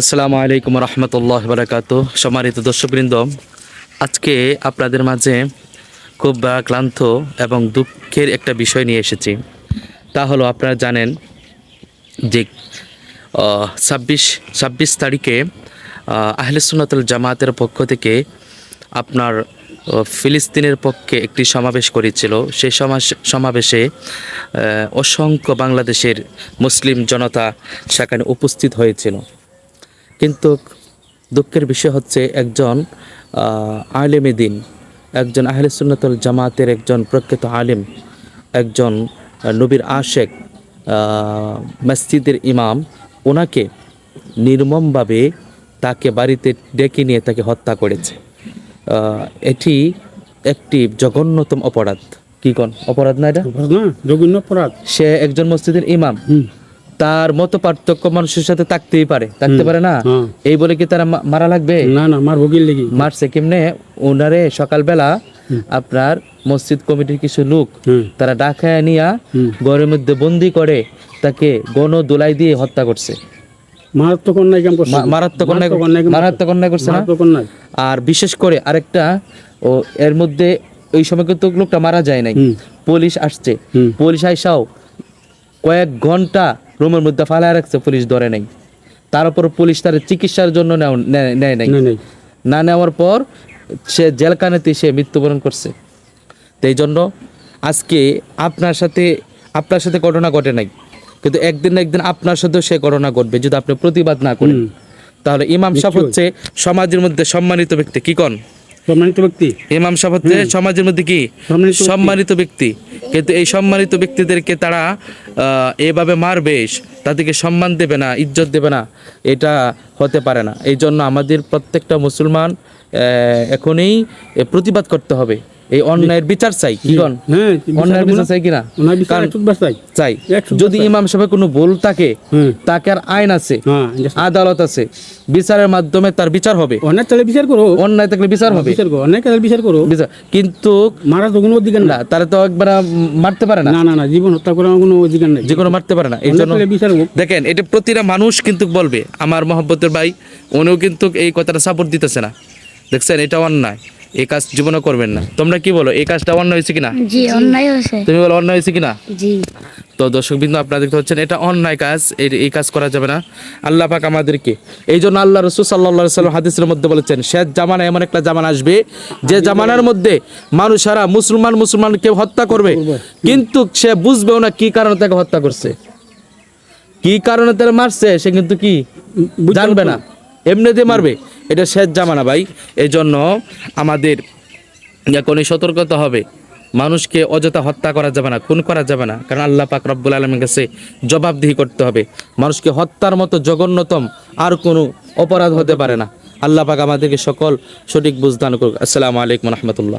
আসসালামু আলাইকুম রহমতুল্লাহ বারাকাত সম্মানিত দর্শকবৃন্দ আজকে আপনাদের মাঝে খুব ক্লান্ত এবং দুঃখের একটা বিষয় নিয়ে এসেছি। তা হলো আপনারা জানেন যে ছাব্বিশ ছাব্বিশ তারিখে আহ, আহলে সুন্নাতুল জামাতের পক্ষ থেকে আপনার ফিলিস্তিনের পক্ষে একটি সমাবেশ করেছিল। সেই সমাবেশে অসংখ্য বাংলাদেশের মুসলিম জনতা সেখানে উপস্থিত হয়েছিল। কিন্তু দুঃখের বিষয় হচ্ছে একজন আলেমে দিন একজন আহলে সুন্নাতুল জামাতের একজন প্রখ্যাত আলেম একজন নবীর আশেক মসজিদের ইমাম ওনাকে নির্মমভাবে তাকে বাড়িতে ডেকে নিয়ে তাকে হত্যা করেছে। এটি একটি জঘন্যতম অপরাধ। কি কোন অপরাধ না এটা? জঘন্য অপরাধ। সে একজন মসজিদের ইমাম। তার মতো পার্থক্য মানুষের সাথে থাকতেই পারে থাকতে পারে না? হ্যাঁ। এই বলে কি তারা মারা লাগবে? না না আমার ভোগের লেগে? মারছে কেমনে? ওনারে সকালবেলা আপনার মসজিদ কমিটির কিছু লোক তারা ডাকায় নিয়া। ঘরের মধ্যে বন্দি করে তাকে গণ দোলাই দিয়ে হত্যা করছে। মারাত্মক অন্যায় কাম করছে। মারাত্মক অন্যায় মারাত্মক অন্যায় কাম মারাত্মক অন্যায় করছে না? আর বিশেষ করে আরেকটা ও এর মধ্যে ওই সময় কিন্তু লোকটা মারা যায় নাই। পুলিশ আসছে। পুলিশ আইসাও কয়েক ঘণ্টা রুমের মধ্যে ফালায় রাখছে পুলিশ ধরে নাই। তার উপর পুলিশ তার চিকিৎসার জন্য নেয় নাই। না নেওয়ার পর সে জেলখানাতে সে মৃত্যুবরণ করছে। তো এই জন্য আজকে আপনার সাথে আপনার সাথে ঘটনা ঘটে নাই। কিন্তু একদিন না একদিন আপনার সাথেও সে ঘটনা ঘটবে যদি আপনি প্রতিবাদ না করেন। তাহলে ইমাম সাহেব হচ্ছে সমাজের মধ্যে সম্মানিত ব্যক্তি। কি কন? সম্মানিত ব্যক্তি? ইমাম সাহেব হচ্ছে সমাজের মধ্যে কি? সম্মানিত ব্যক্তি। কিন্তু এই সম্মানিত ব্যক্তিদেরকে তারা আহ, এভাবে মারবে তাদেরকে সম্মান দেবে না ইজ্জত দেবে না। এটা হতে পারে না। এই জন্য আমাদের প্রত্যেকটা মুসলমান আহ, এখনই প্রতিবাদ করতে হবে। এই অন্যায়ের বিচার চাই কি কন? হ্যাঁ অন্যায়ের বিচার চাই কিনা? চাই। যদি ইমাম সাহেবের কোনো ভুল থাকে তাকে আর আইন আছে হ্যাঁ আদালত আছে বিচারের মাধ্যমে তার বিচার হবে। অন্যায় তাহলে বিচার করো। অন্যায় থাকলে বিচার হবে। বিচার করো। অন্যায় তাহলে বিচার করো। বিচার। কিন্তু মারা তো কোনো অধিকার না তারা তো একবার মারতে পারে না। না না জীবন হত্যা করার কোনো অধিকার নাই। যে কোনো মারতে পারে না এই জন্য দেখেন এটা প্রতিটা মানুষ কিন্তু বলবে আমার মহব্বতের ভাই উনিও কিন্তু এই কথাটা সাপোর্ট দিতেছে না। দেখছেন এটা অন্যায়। এই কাজ জীবনে করবেন না। তোমরা কি বলো এই কাজটা অন্যায় হয়েছে কিনা? জি অন্যায় হয়েছে। তুমি বলো অন্যায় হয়েছে কিনা? জি। তো দর্শক বিন্দু আপনারা দেখতে পাচ্ছেন এটা অন্যায় কাজ এই কাজ করা যাবে না। আল্লাহ পাক আমাদেরকে এই জন্য আল্লাহ রসুল সাল্লাহ সাল্লাম হাদিসের মধ্যে বলেছেন শেষ জামানা এমন একটা জামানা আসবে যে জামানার মধ্যে মানুষেরা মুসলমান মুসলমানকে হত্যা করবে কিন্তু সে বুঝবেও না কি কারণে তাকে হত্যা করছে। কি কারণে তারা মারছে সে কিন্তু কি জানবে না। এমনিতে মারবে। এটা শেষ জামানা ভাই। এই জন্য আমাদের এখনই সতর্কতা হবে। মানুষকে অযথা হত্যা করা যাবে না, খুন করা যাবে না। কারণ আল্লাহ পাক রব্বুল আলমের কাছে জবাবদিহি করতে হবে। মানুষকে হত্যার মতো জঘন্যতম আর কোনো অপরাধ হতে পারে না। আল্লাহ পাক আমাদেরকে সকল সঠিক বুঝদান করুক। আসসালামু আলাইকুম রহমতুল্লাহ।